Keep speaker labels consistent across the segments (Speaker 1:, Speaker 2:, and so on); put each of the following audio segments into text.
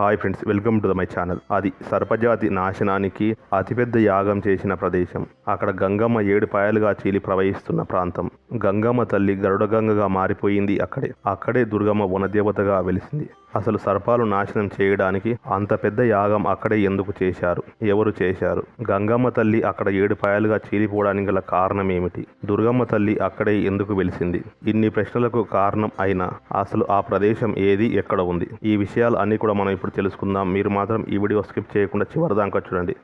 Speaker 1: Hi friends welcome to the my channel. అది సర్పజాతి నాశనానికి అతిపెద్ద యాగం చేసిన ప్రదేశం. అక్కడ గంగమ్మ ఏడు పాయలుగా చీలి ప్రవహిస్తున్న ప్రాంతం. గంగమ్మ తల్లి గరుడగంగగా మారిపోయింది అక్కడే. అక్కడే దుర్గమ్మ వనదేవతగా వెలిసింది. అసలు సర్పాలు నాశనం చేయడానికి అంత పెద్ద యాగం అక్కడే ఎందుకు చేశారు? ఎవరు చేశారు? గంగమ్మ తల్లి అక్కడ ఏడుపాయలుగా చీలిపోవడానికి గల కారణం ఏమిటి దుర్గమ్మ తల్లి అక్కడే ఎందుకు వెలిసింది? ఇన్ని ప్రశ్నలకు కారణం అయినా అసలు ఆ ప్రదేశం ఏది? ఎక్కడ ఉంది? ఈ విషయాలు అన్ని కూడా మనం ఇప్పుడు తెలుసుకుందాం. మీరు మాత్రం ఈ వీడియో స్కిప్ చేయకుండా చివరి దాకా చూడండి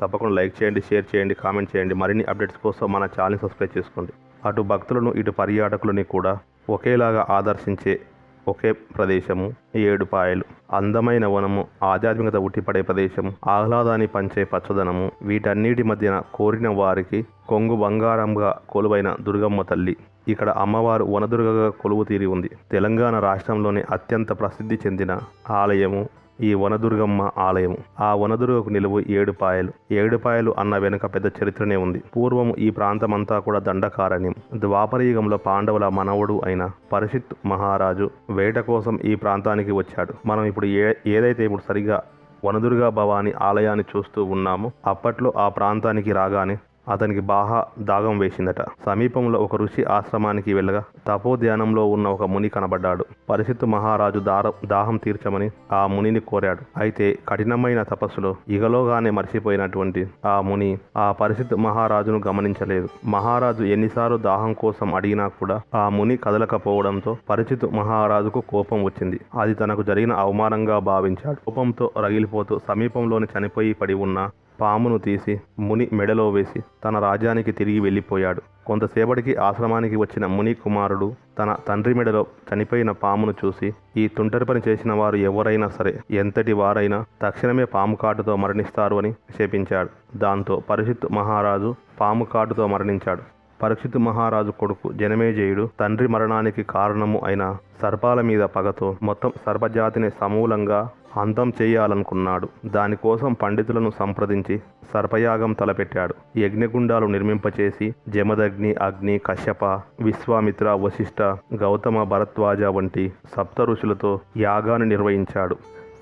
Speaker 1: తప్పకుండా లైక్ చేయండి షేర్ చేయండి కామెంట్ చేయండి. మరిన్ని అప్డేట్స్ కోసం మన ఛానల్ సబ్స్క్రైబ్ చేసుకోండి. అటు భక్తులను ఇటు పర్యాటకులని కూడా ఒకేలాగా ఆదర్శించే ఒకే ప్రదేశము ఏడు పాయలు. అందమైన వనము ఆధ్యాత్మికత ఉట్టిపడే ప్రదేశం ఆహ్లాదాన్ని పంచే పచ్చదనము వీటన్నిటి మధ్యన కోరిన వారికి కొంగు బంగారంగా కొలువైన దుర్గమ్మ తల్లి. ఇక్కడ అమ్మవారు వనదుర్గగా కొలువు తీరి ఉంది. తెలంగాణ రాష్ట్రంలోని అత్యంత ప్రసిద్ధి చెందిన ఆలయము ఈ వనదుర్గమ్మ ఆలయం ఆ వనదుర్గకు నిలువు ఏడుపాయలు ఏడుపాయలు అన్న వెనుక పెద్ద చరిత్రనే ఉంది. పూర్వం ఈ ప్రాంతమంతా కూడా దండకారణ్యం. ద్వాపరయుగంలో పాండవుల మనవడు అయిన పరిషిత్ మహారాజు వేట కోసం ఈ ప్రాంతానికి వచ్చాడు. మనం ఇప్పుడు ఏ ఏదైతే ఇప్పుడు సరిగా వనదుర్గా భవాని ఆలయాన్ని చూస్తూ ఉన్నామో అప్పట్లో ఆ ప్రాంతానికి రాగానే అతనికి బాహా దాగం వేసిందట. సమీపంలో ఒక ఋషి ఆశ్రమానికి వెళ్ళగా తపోధ్యానంలో ఉన్న ఒక ముని కనబడ్డాడు. పరిశుద్ధ మహారాజు దార దాహం తీర్చమని ఆ మునిని కోరాడు. అయితే కఠినమైన తపస్సులో ఇగలోగానే మర్చిపోయినటువంటి ఆ ముని ఆ పరిశుద్ధ మహారాజును గమనించలేదు. మహారాజు ఎన్నిసార్లు దాహం కోసం అడిగినా కూడా ఆ ముని కదలకపోవడంతో పరిచిత్ మహారాజుకు కోపం వచ్చింది. అది తనకు జరిగిన అవమానంగా భావించాడు. కోపంతో రగిలిపోతూ సమీపంలోని చనిపోయి పడి ఉన్న పామును తీసి ముని మెడలో వేసి తన రాజ్యానికి తిరిగి వెళ్ళిపోయాడు. కొంతసేపటికి ఆశ్రమానికి వచ్చిన ముని కుమారుడు తన తండ్రి మెడలో చనిపోయిన పామును చూసి ఈ తుంటరి పని చేసిన వారు ఎవరైనా సరే ఎంతటి వారైనా తక్షణమే పాము కాటుతో మరణిస్తారు అని శపించాడు దాంతో పరిషిత్ మహారాజు పాము కాటుతో మరణించాడు. పరీక్షిత్ మహారాజు కొడుకు జనమేజయుడు తండ్రి మరణానికి కారణము అయిన సర్పాల మీద పగతో మొత్తం సర్పజాతిని సమూలంగా అంతం చేయాలనుకున్నాడు. దానికోసం పండితులను సంప్రదించి సర్పయాగం తలపెట్టాడు. యజ్ఞగుండాలు నిర్మింపచేసి జమదగ్ని అగ్ని కశ్యప విశ్వామిత్ర వశిష్ఠ గౌతమ భరద్వాజ వంటి సప్త ఋషులతో యాగాన్ని నిర్వహించాడు.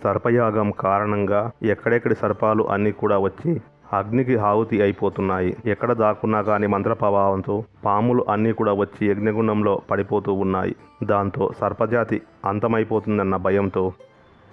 Speaker 1: సర్పయాగం కారణంగా ఎక్కడెక్కడి సర్పాలు అన్నీ కూడా వచ్చి అగ్నికి హావుతి అయిపోతున్నాయి. ఎక్కడ దాక్కున్నా కానీ మంత్ర ప్రభావంతో పాములు అన్నీ కూడా వచ్చి యజ్ఞగుండంలో పడిపోతూ ఉన్నాయి. దాంతో సర్పజాతి అంతమైపోతుందన్న భయంతో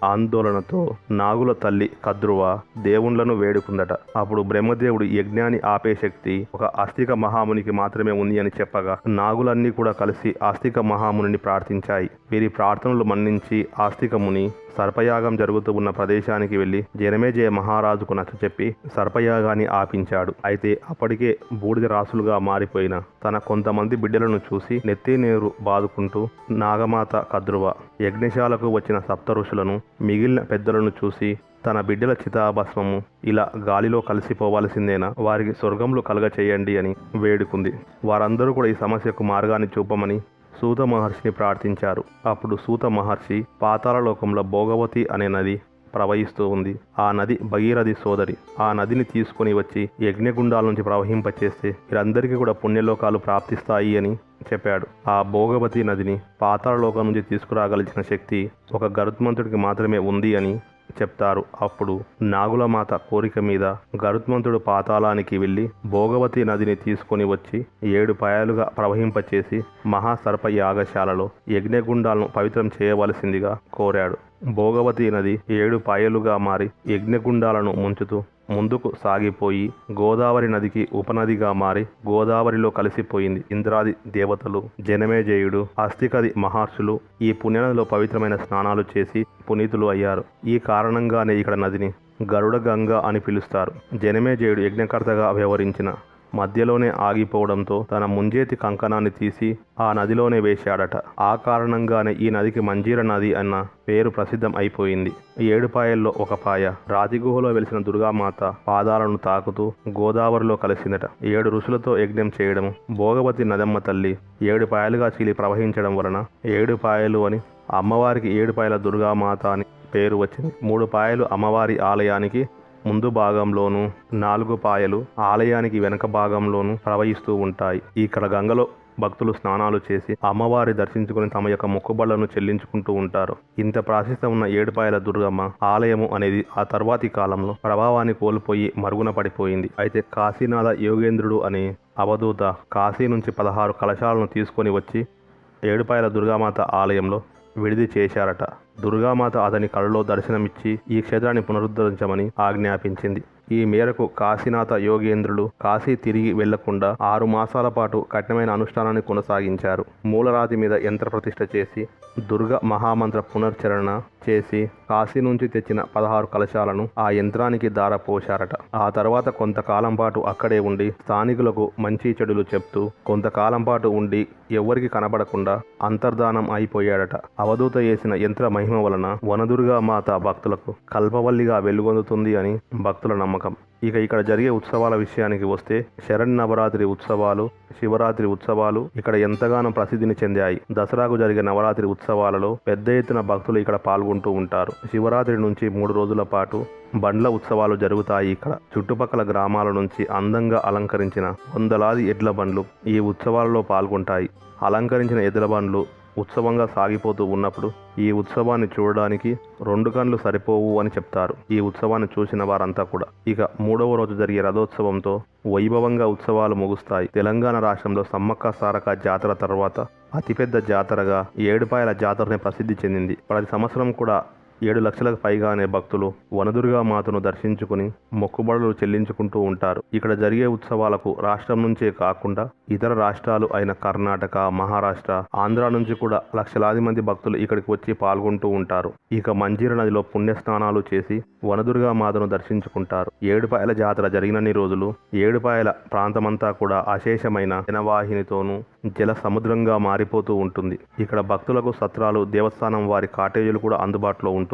Speaker 1: ఆందోళనతో నాగుల తల్లి కద్రువ దేవుళ్ళను వేడుకుందట. అప్పుడు బ్రహ్మదేవుడు యజ్ఞాన్ని ఆపే శక్తి ఒక ఆస్తిక మహామునికి మాత్రమే ఉంది అని చెప్పగా నాగులన్నీ కూడా కలిసి ఆస్తిక మహాముని ప్రార్థించాయి. వీరి ప్రార్థనలు మన్నించి ఆస్తిక ముని సర్పయాగం జరుగుతూ ఉన్న ప్రదేశానికి వెళ్ళి జనమేజయ మహారాజుకు నచ్చచెప్పి సర్పయాగాన్ని ఆపించాడు. అయితే అప్పటికే బూడిద రాసులుగా మారిపోయిన తన కొంతమంది బిడ్డలను చూసి నెత్తి నీరు బాదుకుంటూ నాగమాత కద్రువ యజ్ఞశాలకు వచ్చిన సప్త ఋషులను మిగిలిన పెద్దలను చూసి తన బిడ్డల చితాభస్మము ఇలా గాలిలో కలిసిపోవాల్సిందేనా? వారికి స్వర్గంలో కలగ చేయండి అని వేడుకుంది. వారందరూ కూడా ఈ సమస్యకు మార్గాన్ని చూపమని సూత మహర్షిని ప్రార్థించారు. అప్పుడు సూత మహర్షి పాతాళలోకంలో భోగవతి అనే నది ప్రవహిస్తూ ఉంది. ఆ నది భగీరథి సోదరి. ఆ నదిని తీసుకొని వచ్చి యజ్ఞగుండాల నుంచి ప్రవహింపచేస్తే వీరందరికీ కూడా పుణ్యలోకాలు ప్రాప్తిస్తాయి అని చెప్పాడు. ఆ భోగవతి నదిని పాతాళలోకం నుంచి తీసుకురాగలిగిన శక్తి ఒక గరుత్మంతుడికి మాత్రమే ఉంది అని చెప్తారు. అప్పుడు నాగులమాత కోరిక మీద గరుత్మంతుడు పాతాళానికి వెళ్ళి భోగవతి నదిని తీసుకొని వచ్చి ఏడు పాయాలుగా ప్రవహింపచేసి మహాసర్ప యాగశాలలో యజ్ఞగుండాలను పవిత్రం చేయవలసిందిగా కోరాడు. భోగవతి నది ఏడు పాయలుగా మారి యజ్ఞగుండాలను ముంచుతూ ముందుకు సాగిపోయి గోదావరి నదికి ఉపనదిగా మారి గోదావరిలో కలిసిపోయింది ఇంద్రాది దేవతలు జనమేజయుడు అస్థికది మహర్షులు. ఈ పుణ్యనదిలో పవిత్రమైన స్నానాలు చేసి పునీతులు అయ్యారు. ఈ కారణంగానే ఇక్కడ నదిని గరుడ గంగ అని పిలుస్తారు. జనమేజయుడు యజ్ఞకర్తగా వ్యవహరించిన మధ్యలోనే ఆగిపోవడంతో తన ముంజేతి కంకణాన్ని తీసి ఆ నదిలోనే వేశాడట. ఆ కారణంగానే ఈ నదికి మంజీర నది అన్న పేరు ప్రసిద్ధం అయిపోయింది. ఏడుపాయల్లో ఒక పాయ రాతిగుహలో వెలిసిన దుర్గామాత పాదాలను తాకుతూ గోదావరిలో కలిసిందట. ఏడు ఋషులతో యజ్ఞం చేయడం భోగవతి నదమ్మ తల్లి ఏడు పాయలుగా చీలి ప్రవహించడం వలన ఏడు పాయలు అని అమ్మవారికి ఏడు పాయల దుర్గామాత అని పేరు వచ్చింది. మూడు పాయలు అమ్మవారి ఆలయానికి ముందు భాగంలోను నాలుగు పాయలు ఆలయానికి వెనక భాగంలోనూ ప్రవహిస్తూ ఉంటాయి. ఇక్కడ గంగలో భక్తులు స్నానాలు చేసి అమ్మవారి దర్శించుకుని తమ యొక్క మొక్కుబళ్ళను చెల్లించుకుంటూ ఉంటారు. ఇంత ప్రాశస్త ఉన్న ఏడుపాయల దుర్గమ్మ ఆలయము అనేది ఆ తర్వాతి కాలంలో ప్రభావాన్ని కోల్పోయి మరుగున పడిపోయింది. అయితే కాశీనాథ యోగేంద్రుడు అనే అవధూత కాశీ నుంచి పదహారు కలశాలను తీసుకొని వచ్చి ఏడుపాయల దుర్గామాత ఆలయంలో విడిది చేశారట. దుర్గామాత అతని కళ్ళలో దర్శనమిచ్చి ఈ క్షేత్రాన్ని పునరుద్ధరించమని ఆజ్ఞాపించింది. ఈ మేరకు కాశీనాథ యోగేంద్రులు కాశీ తిరిగి వెళ్ళకుండా ఆరు మాసాల పాటు కఠినమైన అనుష్ఠానాన్ని కొనసాగించారు. మూలరాతి మీద యంత్ర ప్రతిష్ఠ చేసి దుర్గ మహామంత్ర పునర్చరణ చేసి కాశీ నుంచి తెచ్చిన పదహారు కలశాలను ఆ యంత్రానికి దార పోశారట ఆ తర్వాత కొంతకాలం పాటు అక్కడే ఉండి స్థానికులకు మంచి చెడులు చెప్తూ కొంతకాలం పాటు ఉండి ఎవ్వరికి కనబడకుండా అంతర్ధానం అయిపోయాడట. అవధూత చేసిన యంత్ర మహిమ వలన వనదుర్గా మాత భక్తులకు కల్పవల్లిగా వెలుగొందుతుంది అని భక్తుల నమ్మకం. ఇక ఇక్కడ జరిగే ఉత్సవాల విషయానికి వస్తే శరణ్ నవరాత్రి ఉత్సవాలు శివరాత్రి ఉత్సవాలు ఇక్కడ ఎంతగానో ప్రసిద్ధిని చెందాయి. దసరాకు జరిగే నవరాత్రి ఉత్సవాలలో పెద్ద ఎత్తున భక్తులు ఇక్కడ పాల్గొంటూ ఉంటారు. శివరాత్రి నుంచి మూడు రోజుల పాటు బండ్ల ఉత్సవాలు జరుగుతాయి ఇక్కడ. చుట్టుపక్కల గ్రామాల నుంచి అందంగా అలంకరించిన వందలాది ఎడ్ల బండ్లు ఈ ఉత్సవాలలో పాల్గొంటాయి. అలంకరించిన ఎద్దుల బండ్లు ఉత్సవంగా సాగిపోతూ ఉన్నప్పుడు ఈ ఉత్సవాన్ని చూడడానికి రెండు కళ్ళు సరిపోవు అని చెప్తారు. ఈ ఉత్సవాన్ని చూసిన వారంతా కూడా. ఇక మూడవ రోజు జరిగే రథోత్సవంతో వైభవంగా ఉత్సవాలు ముగుస్తాయి. తెలంగాణ రాష్ట్రంలో సమ్మక్క సారక జాతర తర్వాత అతిపెద్ద జాతరగా ఏడుపాయల జాతరని ప్రసిద్ధి చెందింది. ప్రతి సంవత్సరం కూడా ఏడు లక్షలకు పైగానే భక్తులు వనదుర్గా మాతను దర్శించుకుని మొక్కుబడులు చెల్లించుకుంటూ ఉంటారు. ఇక్కడ జరిగే ఉత్సవాలకు రాష్ట్రం నుంచే కాకుండా ఇతర రాష్ట్రాలు అయిన కర్ణాటక మహారాష్ట్ర ఆంధ్ర నుంచి కూడా లక్షలాది మంది భక్తులు ఇక్కడికి వచ్చి పాల్గొంటూ ఉంటారు. ఇక మంజీర నదిలో పుణ్యస్నానాలు చేసి వనదుర్గా మాతను దర్శించుకుంటారు. ఏడుపాయల జాతర జరిగినన్ని రోజులు ఏడుపాయల ప్రాంతమంతా కూడా అశేషమైన జనవాహినితోనూ జల సముద్రంగా మారిపోతూ ఉంటుంది. ఇక్కడ భక్తులకు సత్రాలు దేవస్థానం వారి కాటేజీలు కూడా అందుబాటులో ఉంటుంది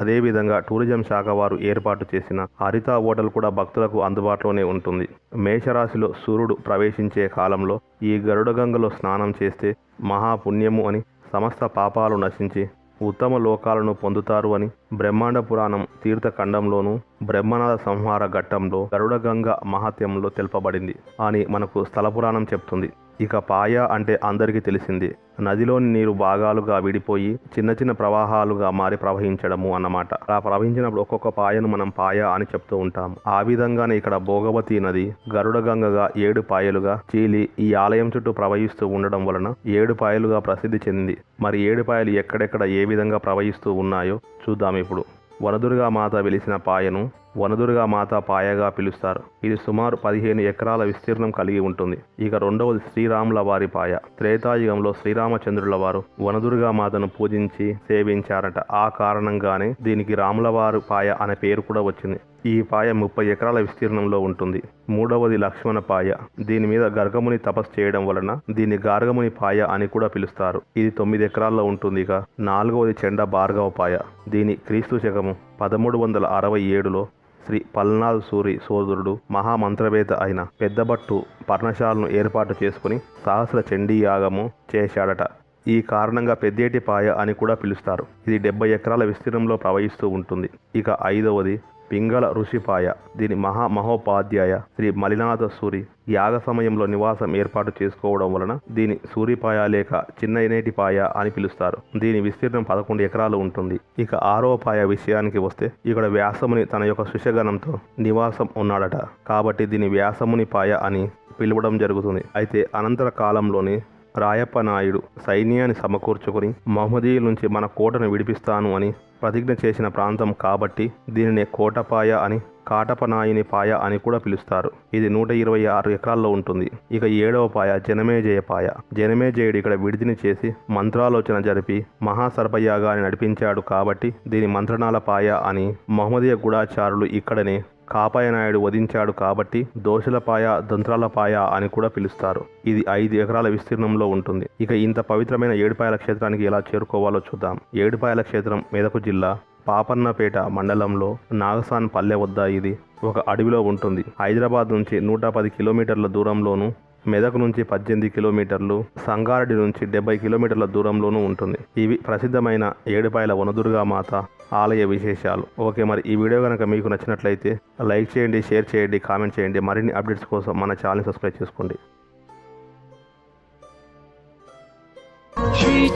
Speaker 1: అదేవిధంగా టూరిజం శాఖ వారు ఏర్పాటు చేసిన హరిత హోటల్ కూడా భక్తులకు అందుబాటులోనే ఉంటుంది. మేషరాశిలో సూర్యుడు ప్రవేశించే కాలంలో ఈ గరుడగంగలో స్నానం చేస్తే మహాపుణ్యము అని సమస్త పాపాలు నశించి ఉత్తమ లోకాలను పొందుతారు అని బ్రహ్మాండ పురాణం తీర్థఖండంలోను బ్రహ్మనాథ సంహార ఘట్టంలో గరుడగంగ మహాత్యంలో తెలుపబడింది అని మనకు స్థల పురాణం చెప్తుంది. ఇక పాయ అంటే అందరికీ తెలిసింది. నదిలోని నీరు భాగాలుగా విడిపోయి చిన్న చిన్న ప్రవాహాలుగా మారి ప్రవహించడము అన్నమాట. అలా ప్రవహించినప్పుడు ఒక్కొక్క పాయను మనం పాయ అని చెప్తూ ఉంటాం. ఆ విధంగానే ఇక్కడ భోగవతి నది గరుడగంగగా ఏడు పాయలుగా చీలి ఈ ఆలయం చుట్టూ ప్రవహిస్తూ ఉండడం వలన ఏడు పాయలుగా ప్రసిద్ధి చెందింది. మరి ఏడు పాయలు ఎక్కడెక్కడ ఏ విధంగా ప్రవహిస్తూ ఉన్నాయో చూద్దాం ఇప్పుడు. వనదుర్గా మాత వెలిసిన పాయను వనదుర్గా మాత పాయగా పిలుస్తారు. ఇది సుమారు పదిహేను ఎకరాల విస్తీర్ణం కలిగి ఉంటుంది. ఇక రెండవది శ్రీరాముల వారి పాయ. త్రేతాయుగంలో శ్రీరామచంద్రుల వారు వనదుర్గా మాతను పూజించి సేవించారట. ఆ కారణంగానే దీనికి రాములవారు పాయ అనే పేరు కూడా వచ్చింది. ఈ పాయ ముప్పై ఎకరాల విస్తీర్ణంలో ఉంటుంది. మూడవది లక్ష్మణ పాయ. దీని మీద గర్గముని తపస్సు చేయడం వలన దీన్ని గార్గముని పాయ అని కూడా పిలుస్తారు. ఇది తొమ్మిది ఎకరాల్లో ఉంటుంది ఇక. నాలుగవది చెండ భార్గవ పాయ. దీని క్రీస్తు శకము పదమూడు వందల అరవై ఏడులో శ్రీ పల్నాథ్ సూరి సోదరుడు మహామంత్రవేత్త అయిన పెద్దభట్టు పర్ణశాలను ఏర్పాటు చేసుకుని సహస్ర చండీ యాగము చేశాడట. ఈ కారణంగా పెద్దేటి పాయ అని కూడా పిలుస్తారు. ఇది డెబ్బై ఎకరాల విస్తీర్ణంలో ప్రవహిస్తూ ఉంటుంది. ఇక ఐదవది పింగళ ఋషిపాయ దీని మహా మహోపాధ్యాయ శ్రీ మలినాథ సూరి యాగ సమయంలో నివాసం ఏర్పాటు చేసుకోవడం వలన దీని సూరిపాయ లేక చిన్న పాయ అని పిలుస్తారు. దీని విస్తీర్ణం పదకొండు ఎకరాలు ఉంటుంది. ఇక ఆరోపాయ విషయానికి వస్తే ఇక్కడ వ్యాసముని తన యొక్క శిషగణంతో నివాసం ఉన్నాడట. కాబట్టి దీని వ్యాసముని పాయ అని పిలవడం జరుగుతుంది. అయితే అనంతర కాలంలోని రాయప్ప నాయుడు సైన్యాన్ని సమకూర్చుకొని మహమ్మదీయుల నుంచి మన కోటను విడిపిస్తాను అని ప్రతిజ్ఞ చేసిన ప్రాంతం కాబట్టి దీనిని కోటపాయ అని కాటపనాయిని పాయ అని కూడా పిలుస్తారు. ఇది నూట ఇరవై ఆరు ఎకరాల్లో ఉంటుంది. ఇక ఏడవ పాయ జనమేజయ పాయ. జనమేజయుడు ఇక్కడ విడిదిని చేసి మంత్రాలోచన జరిపి మహాసర్పయాగాన్ని నడిపించాడు కాబట్టి దీని మంత్రణాల పాయ అని మహమ్మదీయ గూఢాచారులు ఇక్కడనే కాపాయనాయుడు వధించాడు కాబట్టి దోషులపాయ దంత్రాలపాయ అని కూడా పిలుస్తారు. ఇది ఐదు ఎకరాల విస్తీర్ణంలో ఉంటుంది. ఇక ఇంత పవిత్రమైన ఏడుపాయల క్షేత్రానికి ఎలా చేరుకోవాలో చూద్దాం. ఏడుపాయల క్షేత్రం మెదకు జిల్లా పాపన్నపేట మండలంలో నాగసాన్ పల్లె వద్ద ఇది ఒక అడవిలో ఉంటుంది. హైదరాబాద్ నుంచి నూట పది కిలోమీటర్ల దూరంలోనూ మెదక్ నుంచి పద్దెనిమిది కిలోమీటర్లు సంగారెడ్డి నుంచి డెబ్బై కిలోమీటర్ల దూరంలోనూ ఉంటుంది. ఇవి ప్రసిద్ధమైన ఏడుపాయల వనదుర్గా మాత ఆలయ విశేషాలు. ఓకే మరి ఈ వీడియో కనుక మీకు నచ్చినట్లయితే లైక్ చేయండి షేర్ చేయండి కామెంట్ చేయండి. మరిన్ని అప్డేట్స్ కోసం మన ఛానల్ సబ్స్క్రైబ్ చేసుకోండి.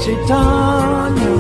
Speaker 2: చైతన్య